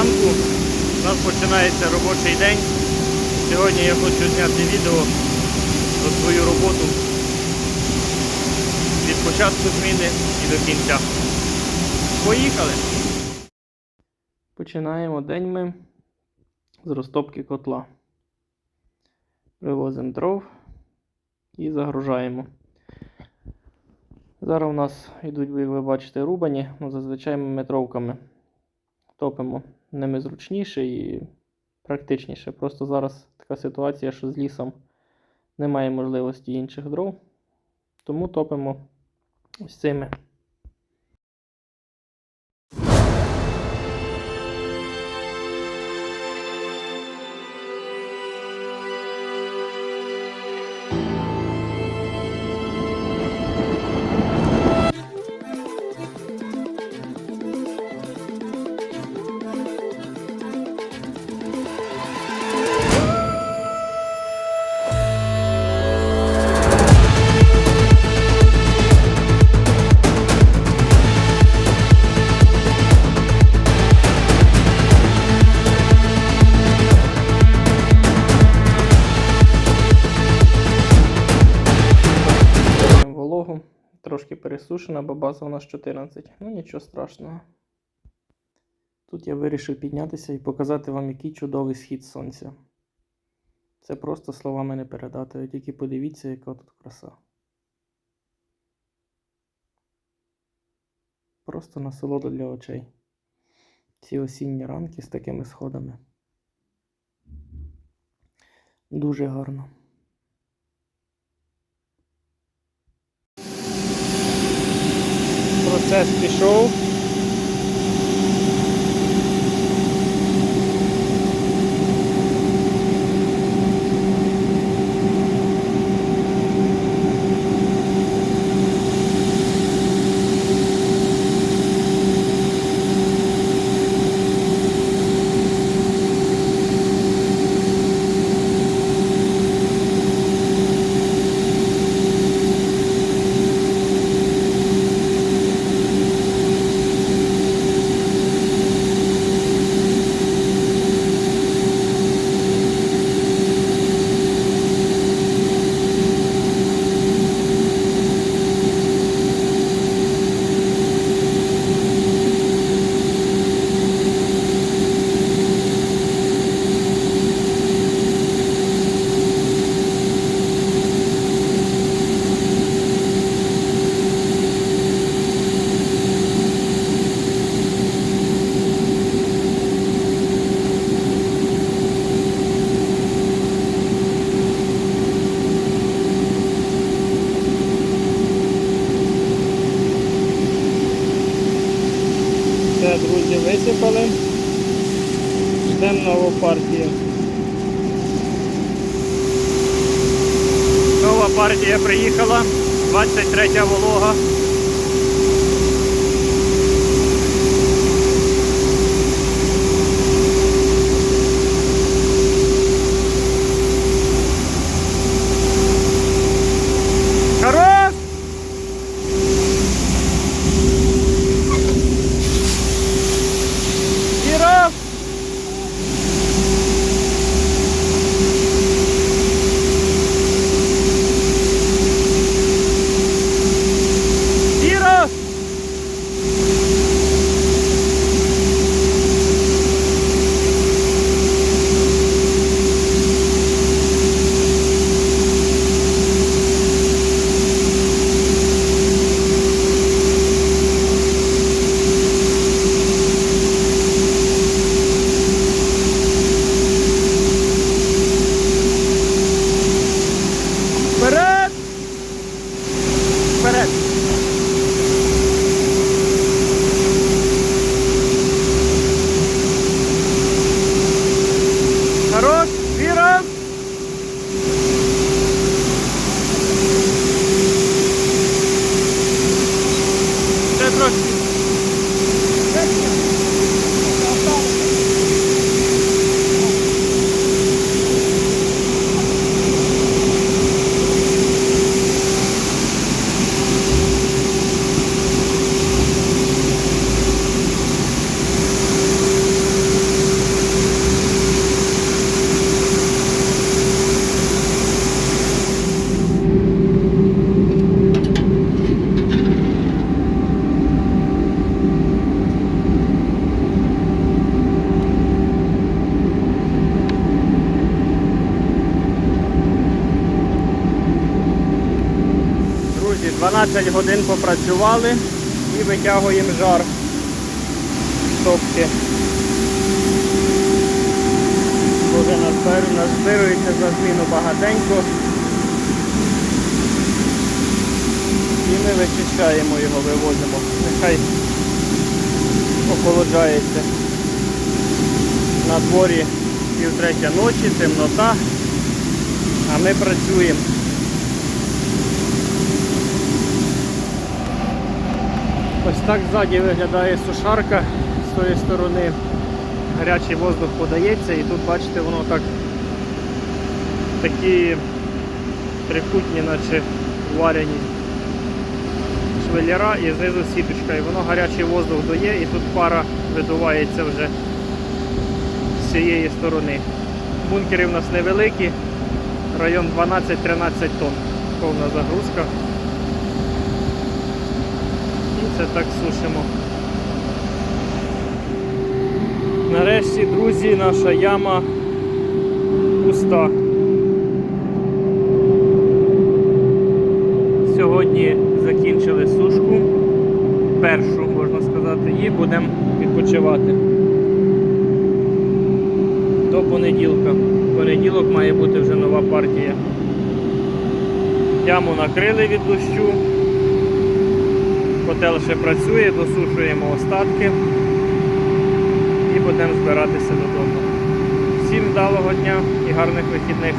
ранку. У нас починається робочий день. Сьогодні я хочу зняти відео про свою роботу від початку зміни і до кінця. Поїхали! Починаємо день ми з розтопки котла. Вивозимо дров і загружаємо. Зараз у нас йдуть, як ви бачите, рубані, ну, зазвичай ми метровками топимо. Ними зручніше і практичніше. Просто зараз така ситуація, що з лісом немає можливості інших дров. Тому топимо ось цими. Трошки пересушена, бо база у нас 14. Ну нічого страшного. Тут я вирішив піднятися і показати вам, який чудовий схід сонця. Це просто словами не передати, ви тільки подивіться, яка тут краса. Просто насолода для очей. Ці осінні ранки з такими сходами. Дуже гарно. Процес пішов. Все, висипали. Ждемо нову партію. Нова партія приїхала. 23 волога. 12 годин попрацювали і витягуємо жар з топки. Назбир, назбирується за зміну багатенько. І ми вичищаємо його, вивозимо. Нехай охолоджається. На дворі півтретя ночі, темнота, а ми працюємо. Ось так ззаді виглядає сушарка з тої сторони. Гарячий воздух подається і тут, бачите, воно так такі трикутні, наче варені швеллера і знизу сіточка. І воно гарячий воздух дає і тут пара видувається вже з цієї сторони. Бункери в нас невеликі, район 12-13 тонн. Повна загрузка. Це так сушимо. Нарешті, друзі, наша яма пуста. Сьогодні закінчили сушку. Першу, можна сказати, і будемо відпочивати. До понеділка. Понеділок має бути вже нова партія. Яму накрили від дощу. Котел ще працює, досушуємо остатки і будемо збиратися додому. Всім вдалого дня і гарних вихідних.